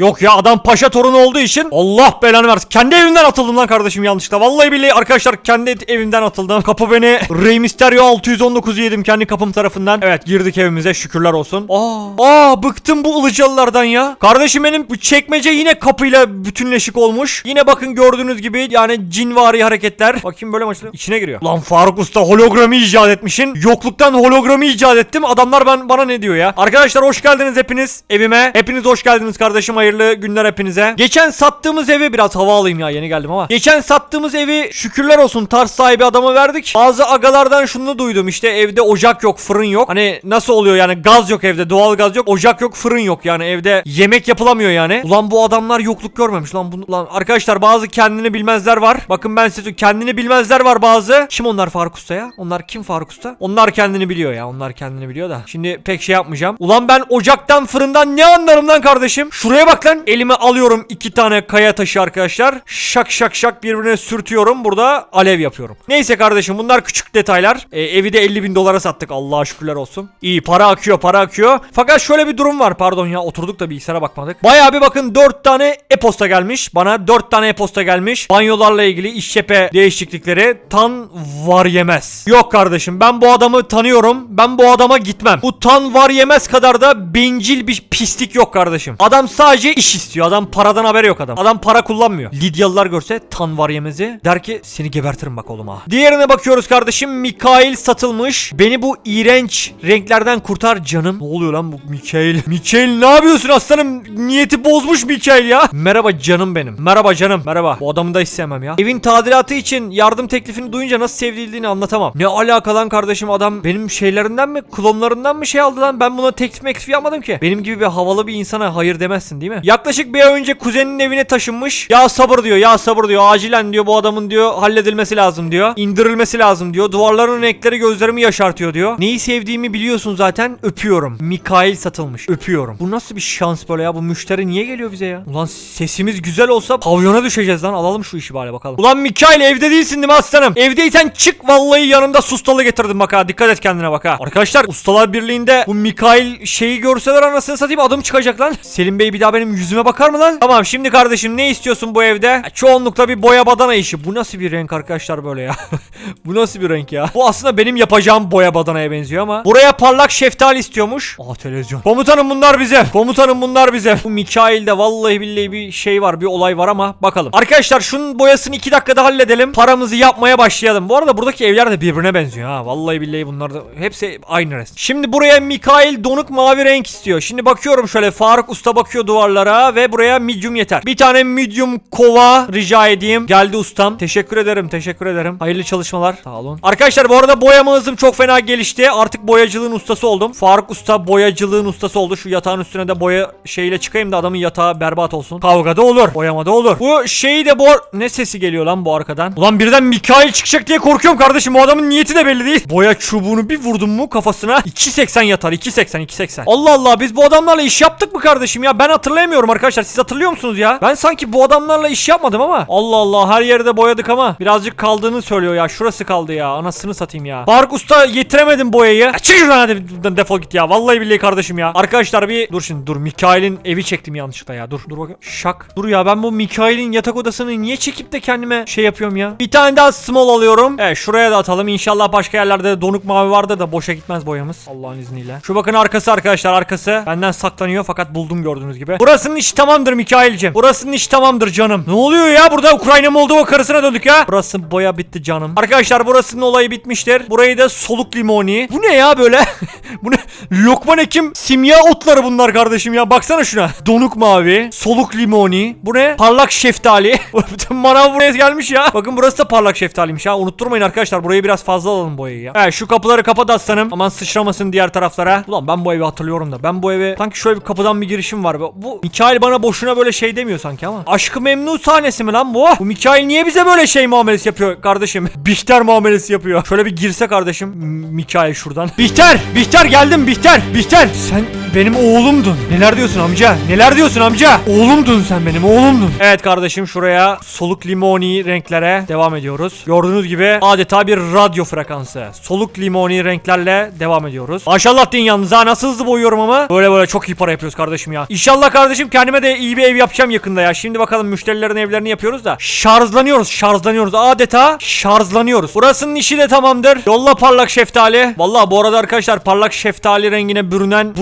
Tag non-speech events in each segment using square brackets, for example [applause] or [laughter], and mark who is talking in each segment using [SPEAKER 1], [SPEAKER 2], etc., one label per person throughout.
[SPEAKER 1] Yok ya adam paşa torunu olduğu için Allah belanı versin. Kendi evimden atıldım lan kardeşim yanlışlıkla. Vallahi billahi arkadaşlar kendi evimden atıldım. Kapı beni Rey Mysterio 619 yedim kendi kapım tarafından. Evet girdik evimize şükürler olsun. Aa, aa bıktım bu ılıcalılardan ya. Kardeşim benim bu çekmece yine kapıyla bütünleşik olmuş. Yine bakın gördüğünüz gibi yani cinvari hareketler. Bakayım böyle mi açılıyor? İçine giriyor. Lan Faruk Usta hologramı icat etmişin. Yokluktan hologramı icat ettim. Adamlar ben bana ne diyor ya? Arkadaşlar hoş geldiniz hepiniz evime. Hepiniz hoş geldiniz kardeşim. Hayırlı günler hepinize. Geçen sattığımız evi biraz hava alayım ya yeni geldim ama. Geçen sattığımız evi şükürler olsun tarz sahibi adama verdik. Bazı agalardan şunu duydum. İşte evde ocak yok, fırın yok. Hani nasıl oluyor yani gaz yok evde, doğal gaz yok, ocak yok, fırın yok yani evde yemek yapılamıyor yani. Ulan bu adamlar yokluk görmemiş lan bunu lan arkadaşlar bazı kendini bilmezler var. Bakın ben size kendini bilmezler var bazı. Kim onlar Faruk Usta ya? Onlar kim Faruk Usta? Onlar kendini biliyor ya. Onlar kendini biliyor da. Şimdi pek şey yapmayacağım. Ulan ben ocaktan fırından ne anlarım lan kardeşim? Şuraya bak lan. Elime alıyorum iki tane kaya taşı arkadaşlar. Şak şak şak birbirine sürtüyorum. Burada alev yapıyorum. Neyse kardeşim bunlar küçük detaylar. E, evi de 50 bin dolara sattık. Allah'a şükürler olsun. İyi para akıyor para akıyor. Fakat şöyle bir durum var. Pardon ya oturduk da bilgisayara bakmadık. Bayağı bir bakın 4 tane e-posta gelmiş. Bana 4 tane e-posta gelmiş. Banyolarla ilgili iş cephe değişiklikleri tan var yemez. Yok kardeşim ben bu adamı tanıyorum. Ben bu adama gitmem. Bu tan var yemez kadar da bencil bir pislik yok kardeşim. Adam sadece iş istiyor. Adam paradan haberi yok adam. Adam para kullanmıyor. Lidyalılar görse tan var yemezi der ki seni gebertirim bak oğlum. Diğerine bakıyoruz kardeşim. Mikail satılmış. Beni bu iğrenç renklerden kurtar canım. Ne oluyor lan bu Mikail? Mikail ne yapıyorsun aslanım? Niyeti bozmuş Mikail ya. Merhaba canım benim. Merhaba canım. Merhaba. Bu adamı da istemem ya. Evin tadilatı için yardım teklifini duyunca nasıl sevdiğini anlatamam. Ne alaka lan kardeşim adam benim şeylerinden mi klonlarından mı şey aldı lan ben buna teklif meklif yapmadım ki. Benim gibi bir havalı bir insana hayır demezsin değil mi? Yaklaşık bir ay önce kuzeninin evine taşınmış. Ya sabır diyor ya sabır diyor acilen diyor bu adamın diyor halledilmesi lazım diyor. indirilmesi lazım diyor. Duvarların renkleri gözlerimi yaşartıyor diyor. Neyi sevdiğimi biliyorsun zaten öpüyorum. Mikail satılmış öpüyorum. Bu nasıl bir şans böyle ya bu müşteri niye geliyor bize ya? Ulan sesimiz güzel olsa pavyona düşeceğiz lan alalım şu işi bari bakalım. Ulan Mikail evde değilsin değil mi aslanım? Evdeysen çık vallahi yanımda sustalı getirdim bak ha dikkat et kendine bak ha. Arkadaşlar ustalar birliğinde bu Mikail şeyi görseler anasını satayım adım çıkacak lan. Selim Bey bir daha benim yüzüme bakar mı lan? Tamam şimdi kardeşim ne istiyorsun bu evde? Çoğunlukla bir boya badana işi. Bu nasıl bir renk arkadaşlar böyle ya? [laughs] bu nasıl bir renk ya? Bu aslında benim yapacağım boya badanaya benziyor ama. Buraya parlak şeftali istiyormuş. Aa televizyon. Komutanım bunlar bize. Komutanım bunlar bize. Bu Mikail'de vallahi billahi bir şey var bir olay var ama bakalım. Arkadaşlar şunun boyasını 2 dakikada halledelim. Paramızı yapmaya başlayalım. Bu arada buradaki evler de birbirine benziyor ha. Vallahi billahi bunlar da hepsi aynı resim. Şimdi buraya Mikail donuk mavi renk istiyor. Şimdi bakıyorum şöyle Faruk Usta bakıyor duvarlara ve buraya medium yeter. Bir tane medium kova rica edeyim. Geldi ustam. Teşekkür ederim. Teşekkür ederim. Hayırlı çalışmalar. Sağ olun. Arkadaşlar bu arada boyama hızım çok fena gelişti. Artık boyacılığın ustası oldum. Faruk Usta boyacılığın ustası oldu. Şu yatağın üstüne de boya şeyle çıkayım da adamın yatağı berbat olsun. Kavgada olur. Boyamada olur. Bu şeyi de bu ne sesi geliyor lan bu arkadan? Ulan birden Mikail çıkacak diye korkuyorum kardeşim. Bu adamın niyeti de belli değil. Boya çubuğunu bir vurdum mu kafasına 2.80 yatar. 2.80 2.80. Allah Allah biz bu adamlarla iş yaptık mı kardeşim ya? Ben hatırlayamıyorum arkadaşlar. Siz hatırlıyor musunuz ya? Ben sanki bu adamlarla iş yapmadım ama. Allah Allah her yerde boyadık ama birazcık kaldığını söylüyor ya. Şurası kaldı ya. Anasını satayım ya. Faruk Usta getiremedim boyayı. Ya Çık şuradan hadi defol git ya. Vallahi billahi kardeşim ya. Arkadaşlar bir dur şimdi dur. Mikail'in evi çektim yanlışlıkla ya. Dur dur bakayım. Şak. Dur ya ben bu Mikail'in yatak odasını niye çekip de kendime şey yapıyorum ya. Bir tane daha small alıyorum. Evet şuraya da atalım. İnşallah başka yerlerde de donuk mavi vardı da boşa gitmez boyamız. Allah'ın izniyle. Şu bakın arkası arkadaşlar arkası. Benden saklanıyor fakat buldum gördüğünüz gibi. Burasının işi tamamdır Mikail'cim. Burasının işi tamamdır canım. Ne oluyor ya burada Ukrayna Moldova karısına döndük ya. Burası boya bitti canım. Arkadaşlar burasının olayı bitmiştir. Burayı da soluk limoni. Bu ne ya böyle? [laughs] Bu ne? Lokman Ekim simya otları bunlar kardeşim ya. Baksana şuna. Donuk mavi, soluk limoni. Bu ne? Parlak şeftali. [laughs] Bütün manav buraya gelmiş ya. Bakın burası da parlak şeftaliymiş ha. Unutturmayın arkadaşlar. Burayı biraz fazla alalım boyayı ya. Evet şu kapıları kapat aslanım. Aman sıçramasın diğer taraflara. Ulan ben bu evi hatırlıyorum da. Ben bu eve sanki şöyle bir kapıdan bir girişim var. Bu Mikail bana boşuna böyle şey demiyor sanki ama. Aşkı memnun sahnesi mi lan bu? Bu Mikail niye bize böyle şey muamelesi yapıyor kardeşim? [laughs] Bihter muamelesi yapıyor. Şöyle bir girse kardeşim. Mikail şuradan. [laughs] Bihter! Bihter geldim Bihter! Bihter! Sen benim oğlumdun. Neler diyorsun amca? Neler diyorsun amca? Oğlumdun sen benim oğlumdun. Evet kardeşim şuraya soluk limoni renklere devam ediyoruz. Gördüğünüz gibi adeta bir radyo frekansı. Soluk limoni renklerle devam ediyoruz. Maşallah deyin yalnız ha nasıl hızlı boyuyorum ama. Böyle böyle çok iyi para yapıyoruz kardeşim ya. İnşallah kardeşim kendime de iyi bir ev yapacağım yakında ya. Şimdi bakalım müşterilerin evlerini yapıyoruz da. Şarjlanıyoruz şarjlanıyoruz adeta şarjlanıyoruz. Burasının işi de tamamdır. Yolla parlak şeftali. Vallahi bu arada arkadaşlar parlak şeftali rengine bürünen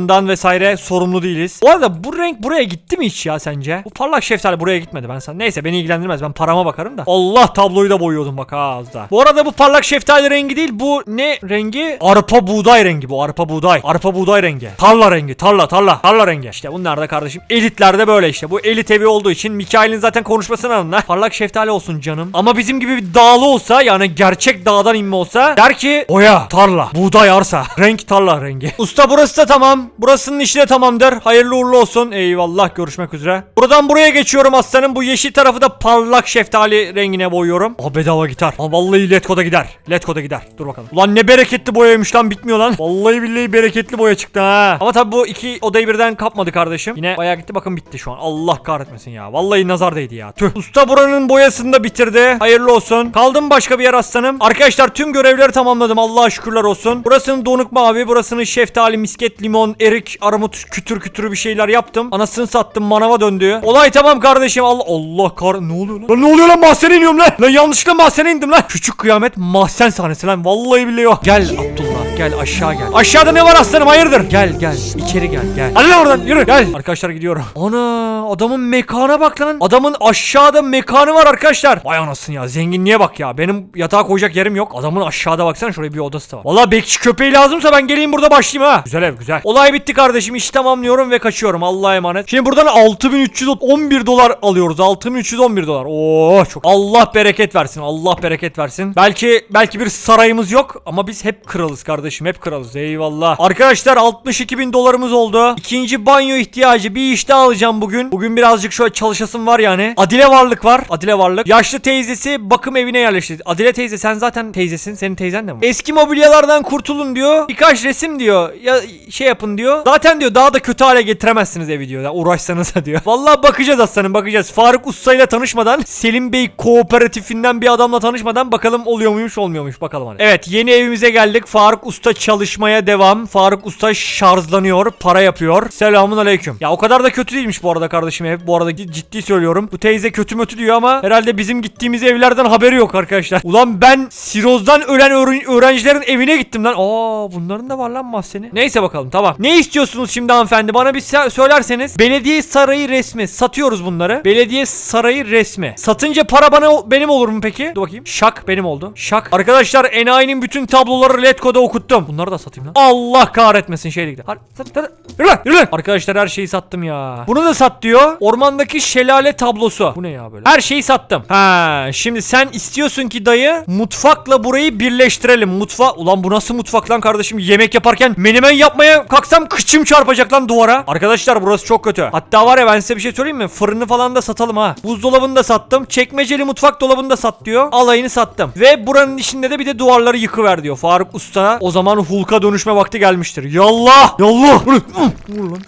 [SPEAKER 1] buzdolabından vesaire sorumlu değiliz. Bu arada bu renk buraya gitti mi hiç ya sence? Bu parlak şeftali buraya gitmedi ben sana. Neyse beni ilgilendirmez ben parama bakarım da. Allah tabloyu da boyuyordum bak ha az daha. Bu arada bu parlak şeftali rengi değil bu ne rengi? Arpa buğday rengi bu arpa buğday. Arpa buğday rengi. Tarla rengi tarla tarla tarla rengi. İşte bunlar da kardeşim elitlerde böyle işte. Bu elit evi olduğu için Mikail'in zaten konuşmasını alınlar. Parlak şeftali olsun canım. Ama bizim gibi bir dağlı olsa yani gerçek dağdan inme olsa der ki oya tarla buğday arsa [laughs] renk tarla rengi. Usta burası da tamam. Burasının işi de tamamdır. Hayırlı uğurlu olsun. Eyvallah görüşmek üzere. Buradan buraya geçiyorum aslanım. Bu yeşil tarafı da parlak şeftali rengine boyuyorum. Aa bedava gitar. Aa vallahi Letgo'da gider. Letgo'da gider. Dur bakalım. Ulan ne bereketli boyaymış lan bitmiyor lan. Vallahi billahi bereketli boya çıktı ha. Ama tabi bu iki odayı birden kapmadı kardeşim. Yine bayağı gitti bakın bitti şu an. Allah kahretmesin ya. Vallahi nazar değdi ya. Tüh. Usta buranın boyasını da bitirdi. Hayırlı olsun. Kaldım başka bir yer aslanım. Arkadaşlar tüm görevleri tamamladım. Allah'a şükürler olsun. Burasının donuk mavi. Burasının şeftali, misket, limon, erik, armut, kütür kütürü bir şeyler yaptım. Anasını sattım. Manava döndü. Olay tamam kardeşim. Allah Allah kar ne oluyor lan? Lan ne oluyor lan mahzene iniyorum lan. Lan yanlışlıkla mahzene indim lan. Küçük kıyamet mahzen sahnesi lan. Vallahi billahi o. Gel Abdullah gel aşağı gel. Aşağıda ne var aslanım hayırdır? Gel gel içeri gel gel. Hadi lan oradan yürü gel. Arkadaşlar gidiyorum. Ana adamın mekana bak lan. Adamın aşağıda mekanı var arkadaşlar. Vay anasını ya zenginliğe bak ya. Benim yatağa koyacak yerim yok. Adamın aşağıda baksana şuraya bir odası da var. Valla bekçi köpeği lazımsa ben geleyim burada başlayayım ha. Güzel ev güzel. Olay bitti kardeşim. İşi tamamlıyorum ve kaçıyorum. Allah'a emanet. Şimdi buradan 6311 dolar alıyoruz. 6311 dolar. Oo çok. Allah bereket versin. Allah bereket versin. Belki belki bir sarayımız yok ama biz hep kralız kardeşim. Hep kralız. Eyvallah. Arkadaşlar 62 bin dolarımız oldu. İkinci banyo ihtiyacı bir iş daha alacağım bugün. Bugün birazcık şöyle çalışasım var yani. Adile Varlık var. Adile Varlık. Yaşlı teyzesi bakım evine yerleşti. Adile teyze sen zaten teyzesin. Senin teyzen de mi? Eski mobilyalardan kurtulun diyor. Birkaç resim diyor. Ya şey yapın diyor. Zaten diyor daha da kötü hale getiremezsiniz evi diyor. Ya uğraşsanız da diyor. Vallahi bakacağız aslanım bakacağız. Faruk Usta ile tanışmadan Selim Bey kooperatifinden bir adamla tanışmadan bakalım oluyor muymuş olmuyormuş bakalım hadi. Evet yeni evimize geldik. Faruk Usta çalışmaya devam. Faruk Usta şarjlanıyor. Para yapıyor. Selamun aleyküm. Ya o kadar da kötü değilmiş bu arada kardeşim ev. Bu arada ciddi söylüyorum. Bu teyze kötü mötü diyor ama herhalde bizim gittiğimiz evlerden haberi yok arkadaşlar. Ulan ben Siroz'dan ölen öğren- öğrencilerin evine gittim lan. Aa bunların da var lan mahzeni. Neyse bakalım tamam. Ne istiyorsunuz şimdi hanımefendi? Bana bir se- söylerseniz. Belediye sarayı resmi. Satıyoruz bunları. Belediye sarayı resmi. Satınca para bana benim olur mu peki? Dur bakayım. Şak benim oldu. Şak. Arkadaşlar Enayi'nin bütün tabloları Letgo'da okuttum. Bunları da satayım lan. Allah kahretmesin şeyle gidelim. Hadi sat, sat. Yürü lan, yürü lan. Arkadaşlar her şeyi sattım ya. Bunu da sat diyor. Ormandaki şelale tablosu. Bu ne ya böyle? Her şeyi sattım. Ha, şimdi sen istiyorsun ki dayı mutfakla burayı birleştirelim. Mutfak. Ulan bu nasıl mutfak lan kardeşim? Yemek yaparken menemen yapmaya kalksam kıçım çarpacak lan duvara. Arkadaşlar burası çok kötü. Hatta var ya ben size bir şey söyleyeyim mi? Fırını falan da satalım ha. Buzdolabını da sattım. Çekmeceli mutfak dolabını da sat diyor. Alayını sattım. Ve buranın içinde de bir de duvarları yıkıver diyor. Faruk Usta o zaman Hulk'a dönüşme vakti gelmiştir. Yallah! Yallah! Vur lan.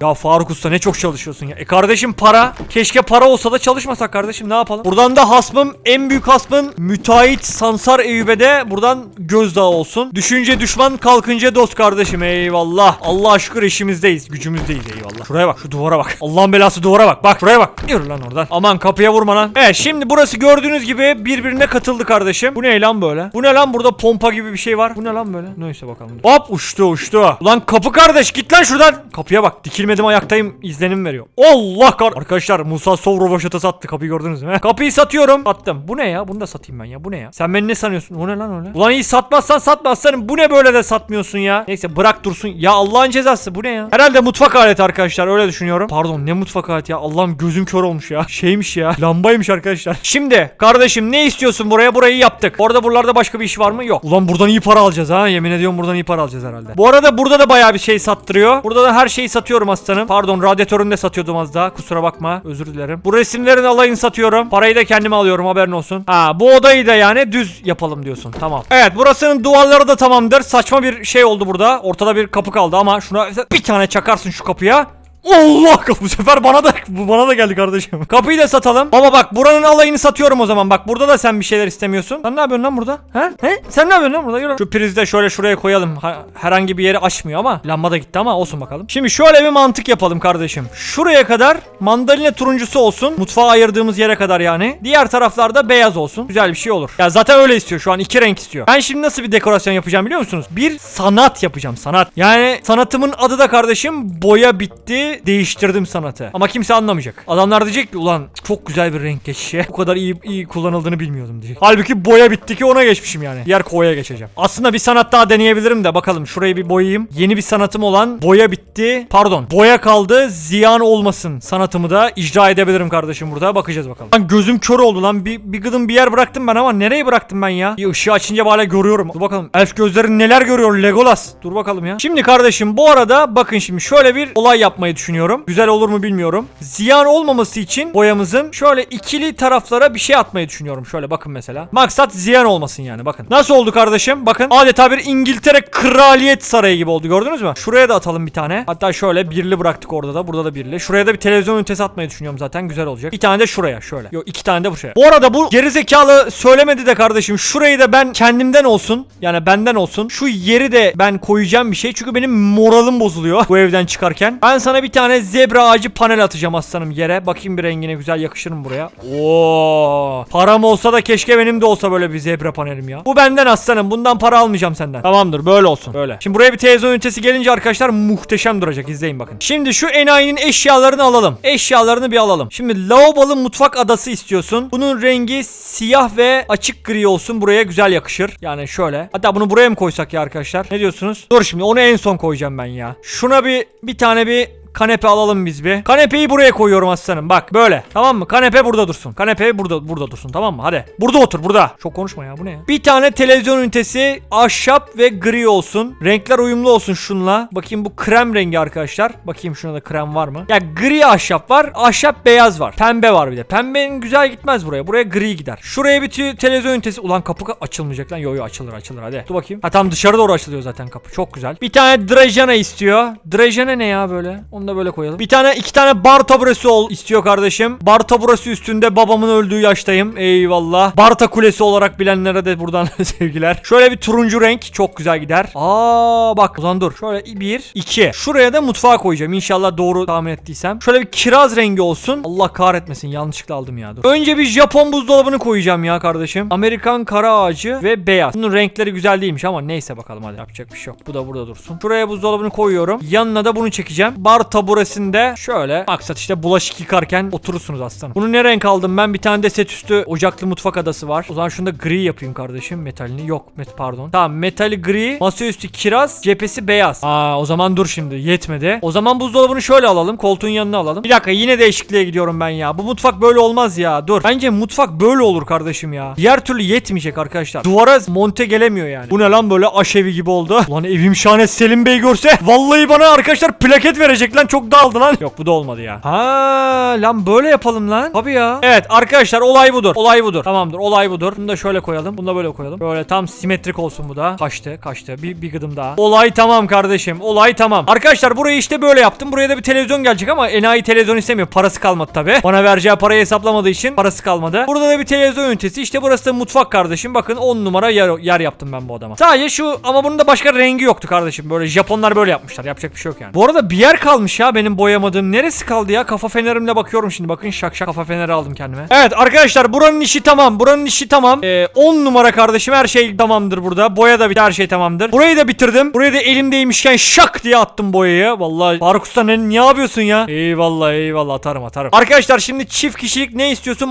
[SPEAKER 1] Ya Faruk Usta ne çok çalışıyorsun ya. E kardeşim para. Keşke para olsa da çalışmasak kardeşim ne yapalım? Buradan da hasmım en büyük hasmın müteahhit Sansar Eyüp'e buradan gözdağı olsun. Düşünce düşman kalkınca dost kardeşim eyvallah. Allah'a şükür işimizdeyiz gücümüzdeyiz eyvallah. Şuraya bak şu duvara bak. Allah'ın belası duvara bak. Bak şuraya bak. Yürü lan oradan. Aman kapıya vurma lan. Evet şimdi burası gördüğünüz gibi birbirine katıldı kardeşim. Bu ne lan böyle? Bu ne lan burada pompa gibi bir şey var. Bu ne lan böyle? Neyse bakalım. Hop uçtu uçtu. Ulan kapı kardeş git lan şuradan. Kapıya bak dikilmedim ayaktayım izlenim veriyor. Allah kar. Arkadaşlar Musa Sov roboşata sattı kapıyı gördünüz mü? Kapıyı satıyorum. Sattım. Bu ne ya? Bunu da satayım ben ya. Bu ne ya? Sen beni ne sanıyorsun? O ne lan öyle? Ulan iyi satmazsan satma aslanım. Bu ne böyle de satmıyorsun ya? Neyse bırak dursun. Ya Allah'ın cezası bu ne ya? Herhalde mutfak aleti arkadaşlar öyle düşünüyorum. Pardon ne mutfak aleti ya? Allah'ım gözüm kör olmuş ya. [laughs] Şeymiş ya. Lambaymış arkadaşlar. Şimdi kardeşim ne istiyorsun buraya? Burayı yaptık. Orada buralarda başka bir iş var mı? Yok. Ulan buradan iyi para alacağız ha. Yemin ediyorum buradan iyi para alacağız herhalde. Bu arada burada da bayağı bir şey sattırıyor. Burada da her şeyi satıyorum aslanım. Pardon radyatörünü de satıyordum az daha. Kusura bakma. Özür dilerim. Bu resimlerin alayını satıyorum. Parayı da kendime alıyorum haberin olsun. Ha bu odayı da yani düz yapalım diyorsun. Tamam. Evet burasının duvarları da tamamdır. Saçma bir şey oldu burada. Ortada bir kapı kaldı ama şuna bir tane çakarsın şu kapıya. Allah bu sefer bana da bana da geldi kardeşim. Kapıyı da satalım. Baba bak buranın alayını satıyorum o zaman. Bak burada da sen bir şeyler istemiyorsun. Sen ne yapıyorsun lan burada? He? He? Sen ne yapıyorsun lan burada? Yürü. Şu prizi de şöyle şuraya koyalım. Ha- herhangi bir yeri açmıyor ama lamba da gitti ama olsun bakalım. Şimdi şöyle bir mantık yapalım kardeşim. Şuraya kadar mandalina turuncusu olsun. Mutfağa ayırdığımız yere kadar yani. Diğer taraflarda beyaz olsun. Güzel bir şey olur. Ya zaten öyle istiyor şu an. iki renk istiyor. Ben şimdi nasıl bir dekorasyon yapacağım biliyor musunuz? Bir sanat yapacağım. Sanat. Yani sanatımın adı da kardeşim boya bitti. Değiştirdim sanatı. Ama kimse anlamayacak. Adamlar diyecek ki ulan çok güzel bir renk geçişi. Bu kadar iyi iyi kullanıldığını bilmiyordum diyecek. Halbuki boya bitti ki ona geçmişim yani. Diğer koya geçeceğim. Aslında bir sanat daha deneyebilirim de bakalım şurayı bir boyayayım. Yeni bir sanatım olan boya bitti. Pardon. Boya kaldı. Ziyan olmasın. Sanatımı da icra edebilirim kardeşim burada. Bakacağız bakalım. Lan gözüm kör oldu lan. Bir, bir gıdım bir yer bıraktım ben ama nereye bıraktım ben ya? Bir ışığı açınca hala görüyorum. Dur bakalım. Elf gözleri neler görüyor Legolas. Dur bakalım ya. Şimdi kardeşim bu arada bakın şimdi şöyle bir olay yapmayı düşünüyorum. Güzel olur mu bilmiyorum. Ziyan olmaması için boyamızın şöyle ikili taraflara bir şey atmayı düşünüyorum. Şöyle bakın mesela. Maksat ziyan olmasın yani bakın. Nasıl oldu kardeşim? Bakın adeta bir İngiltere kraliyet sarayı gibi oldu gördünüz mü? Şuraya da atalım bir tane. Hatta şöyle birli bıraktık orada da. Burada da birli. Şuraya da bir televizyon ünitesi atmayı düşünüyorum zaten. Güzel olacak. Bir tane de şuraya şöyle. Yok iki tane de bu şuraya. Bu arada bu gerizekalı söylemedi de kardeşim. Şurayı da ben kendimden olsun. Yani benden olsun. Şu yeri de ben koyacağım bir şey. Çünkü benim moralim bozuluyor [laughs] bu evden çıkarken. Ben sana bir tane zebra ağacı panel atacağım aslanım yere. Bakayım bir rengine güzel yakışır mı buraya? Oo. Param olsa da keşke benim de olsa böyle bir zebra panelim ya. Bu benden aslanım. Bundan para almayacağım senden. Tamamdır böyle olsun. Böyle. Şimdi buraya bir televizyon ünitesi gelince arkadaşlar muhteşem duracak. İzleyin bakın. Şimdi şu enayinin eşyalarını alalım. Eşyalarını bir alalım. Şimdi lavabolu mutfak adası istiyorsun. Bunun rengi siyah ve açık gri olsun. Buraya güzel yakışır. Yani şöyle. Hatta bunu buraya mı koysak ya arkadaşlar? Ne diyorsunuz? Dur şimdi onu en son koyacağım ben ya. Şuna bir bir tane bir Kanepe alalım biz bir. Kanepeyi buraya koyuyorum aslanım. Bak böyle. Tamam mı? Kanepe burada dursun. Kanepe burada burada dursun. Tamam mı? Hadi. Burada otur burada. Çok konuşma ya. Bu ne ya? Bir tane televizyon ünitesi ahşap ve gri olsun. Renkler uyumlu olsun şunla. Bakayım bu krem rengi arkadaşlar. Bakayım şuna da krem var mı? Ya gri ahşap var. Ahşap beyaz var. Pembe var bir de. Pembenin güzel gitmez buraya. Buraya gri gider. Şuraya bir televizyon ünitesi. Ulan kapı ka- açılmayacak lan. Yo yo açılır açılır hadi. Dur bakayım. Ha tam dışarı doğru açılıyor zaten kapı. Çok güzel. Bir tane Drejana istiyor. Drejana ne ya böyle? Onu da böyle koyalım. Bir tane iki tane bar taburesi ol istiyor kardeşim. Bar taburesi üstünde babamın öldüğü yaştayım. Eyvallah. Barta kulesi olarak bilenlere de buradan [laughs] sevgiler. Şöyle bir turuncu renk çok güzel gider. Aa bak o zaman dur. Şöyle bir, iki. Şuraya da mutfağa koyacağım. İnşallah doğru tahmin ettiysem. Şöyle bir kiraz rengi olsun. Allah kahretmesin yanlışlıkla aldım ya. Dur. Önce bir Japon buzdolabını koyacağım ya kardeşim. Amerikan kara ağacı ve beyaz. Bunun renkleri güzel değilmiş ama neyse bakalım hadi yapacak bir şey yok. Bu da burada dursun. Şuraya buzdolabını koyuyorum. Yanına da bunu çekeceğim. Bar taburesinde şöyle maksat işte bulaşık yıkarken oturursunuz aslanım. Bunu ne renk aldım ben? Bir tane de set üstü ocaklı mutfak adası var. O zaman şunu da gri yapayım kardeşim. Metalini yok. Met pardon. Tamam metali gri. Masaüstü kiraz. Cephesi beyaz. Aa o zaman dur şimdi. Yetmedi. O zaman buzdolabını şöyle alalım. Koltuğun yanına alalım. Bir dakika yine değişikliğe gidiyorum ben ya. Bu mutfak böyle olmaz ya. Dur. Bence mutfak böyle olur kardeşim ya. Diğer türlü yetmeyecek arkadaşlar. Duvara monte gelemiyor yani. Bu ne lan böyle aşevi gibi oldu. [laughs] Ulan evim şahane Selim Bey görse vallahi bana arkadaşlar plaket verecek lan. Çok dağıldı lan. Yok bu da olmadı ya. Ha lan böyle yapalım lan. Tabii ya. Evet arkadaşlar olay budur. Olay budur. Tamamdır olay budur. Bunu da şöyle koyalım. Bunu da böyle koyalım. Böyle tam simetrik olsun bu da. Kaçtı kaçtı. Bir, bir gıdım daha. Olay tamam kardeşim. Olay tamam. Arkadaşlar burayı işte böyle yaptım. Buraya da bir televizyon gelecek ama enayi televizyon istemiyor. Parası kalmadı tabi. Bana vereceği parayı hesaplamadığı için parası kalmadı. Burada da bir televizyon ünitesi. İşte burası da mutfak kardeşim. Bakın 10 numara yer, yer yaptım ben bu adama. Sadece şu ama bunun da başka rengi yoktu kardeşim. Böyle Japonlar böyle yapmışlar. Yapacak bir şey yok yani. Bu arada bir yer kalmış ya benim boyamadığım. Neresi kaldı ya? Kafa fenerimle bakıyorum şimdi. Bakın şak şak kafa feneri aldım kendime. Evet arkadaşlar buranın işi tamam. Buranın işi tamam. Ee, 10 numara kardeşim. Her şey tamamdır burada. Boya da bitti. Her şey tamamdır. Burayı da bitirdim. Burayı da elimdeymişken şak diye attım boyayı. Vallahi Faruk Usta ne, ne yapıyorsun ya? Eyvallah eyvallah atarım atarım. Arkadaşlar şimdi çift kişilik ne istiyorsun?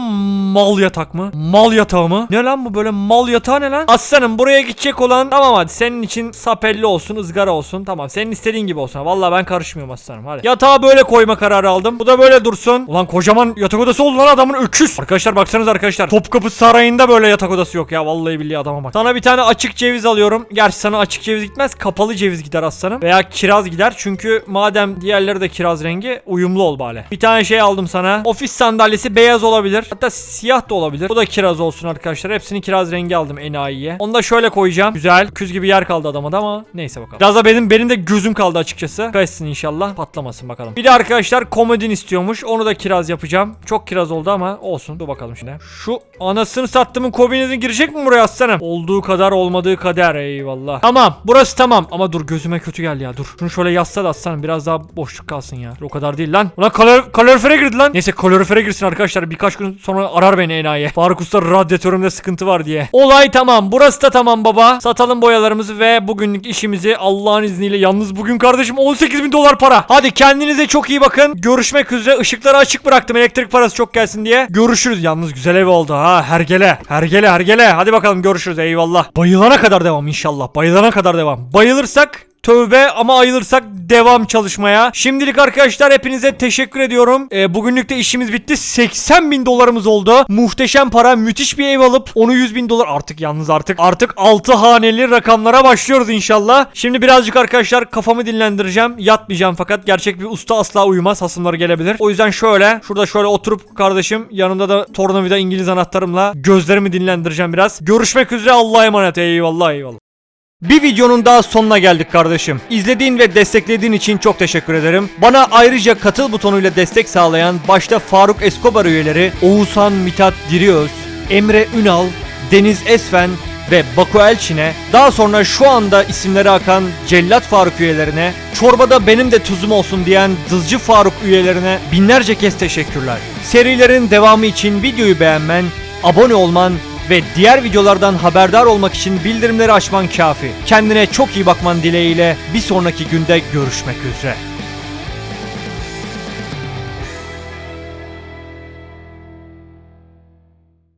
[SPEAKER 1] Mal yatak mı? Mal yatağı mı? Ne lan bu böyle mal yatağı ne lan? Aslanım buraya gidecek olan tamam hadi senin için sapelli olsun ızgara olsun. Tamam senin istediğin gibi olsun. Vallahi ben karışmıyorum aslanım hadi. Yatağı böyle koyma kararı aldım. Bu da böyle dursun. Ulan kocaman yatak odası oldu lan adamın öküz. Arkadaşlar baksanız arkadaşlar. Topkapı Sarayı'nda böyle yatak odası yok ya. Vallahi billahi adama bak. Sana bir tane açık ceviz alıyorum. Gerçi sana açık ceviz gitmez. Kapalı ceviz gider aslanım. Veya kiraz gider. Çünkü madem diğerleri de kiraz rengi uyumlu ol bari. Bir tane şey aldım sana. Ofis sandalyesi beyaz olabilir. Hatta siyah da olabilir. Bu da kiraz olsun arkadaşlar. Hepsini kiraz rengi aldım enayiye. Onu da şöyle koyacağım. Güzel. Küz gibi yer kaldı adama da ama neyse bakalım. Biraz da benim benim de gözüm kaldı açıkçası. Kaçsın inşallah. Pat patlamasın bakalım. Bir de arkadaşlar komodin istiyormuş. Onu da kiraz yapacağım. Çok kiraz oldu ama olsun. Dur bakalım şimdi. Şu anasını sattımın komodini girecek mi buraya aslanım? Olduğu kadar olmadığı kader eyvallah. Tamam burası tamam. Ama dur gözüme kötü geldi ya dur. Şunu şöyle yazsa da aslanım biraz daha boşluk kalsın ya. Dur, O kadar değil lan. Ulan kalor kalorifere girdi lan. Neyse kalorifere girsin arkadaşlar. Birkaç gün sonra arar beni enayi. Faruk Usta radyatörümde sıkıntı var diye. Olay tamam. Burası da tamam baba. Satalım boyalarımızı ve bugünlük işimizi Allah'ın izniyle. Yalnız bugün kardeşim 18 bin dolar para. Hadi kendinize çok iyi bakın. Görüşmek üzere. Işıkları açık bıraktım elektrik parası çok gelsin diye. Görüşürüz. Yalnız güzel ev oldu ha. Hergele. Hergele hergele. Hadi bakalım görüşürüz. Eyvallah. Bayılana kadar devam inşallah. Bayılana kadar devam. Bayılırsak Tövbe ama ayılırsak devam çalışmaya. Şimdilik arkadaşlar hepinize teşekkür ediyorum. Ee, bugünlük de işimiz bitti. 80 bin dolarımız oldu. Muhteşem para. Müthiş bir ev alıp onu 100 bin dolar artık yalnız artık. Artık 6 haneli rakamlara başlıyoruz inşallah. Şimdi birazcık arkadaşlar kafamı dinlendireceğim. Yatmayacağım fakat gerçek bir usta asla uyumaz. Hasımları gelebilir. O yüzden şöyle şurada şöyle oturup kardeşim yanımda da tornavida İngiliz anahtarımla gözlerimi dinlendireceğim biraz. Görüşmek üzere Allah'a emanet. Eyvallah eyvallah. Bir videonun daha sonuna geldik kardeşim. İzlediğin ve desteklediğin için çok teşekkür ederim. Bana ayrıca katıl butonuyla destek sağlayan başta Faruk Escobar üyeleri Oğuzhan Mithat Diriöz, Emre Ünal, Deniz Esfen ve Baku Elçin'e, daha sonra şu anda isimleri akan Cellat Faruk üyelerine, çorbada benim de tuzum olsun diyen Dızcı Faruk üyelerine binlerce kez teşekkürler. Serilerin devamı için videoyu beğenmen, abone olman ve diğer videolardan haberdar olmak için bildirimleri açman kafi. Kendine çok iyi bakman dileğiyle bir sonraki günde görüşmek üzere.